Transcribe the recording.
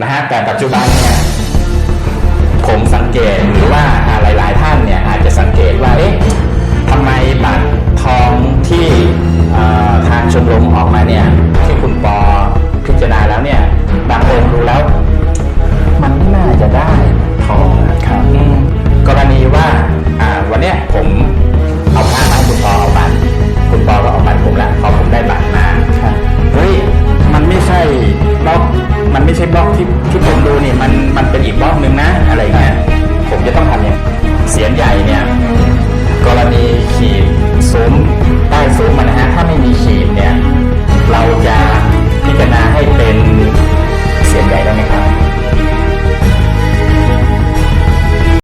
นะฮะแต่ปัจจุบันเนี่ยผมสังเกตหรือว่าหลาย ๆ ท่านเนี่ยอาจจะสังเกตว่าเอ๊ะทำไมบัตรทองที่ทางชมรมออกมาเนี่ย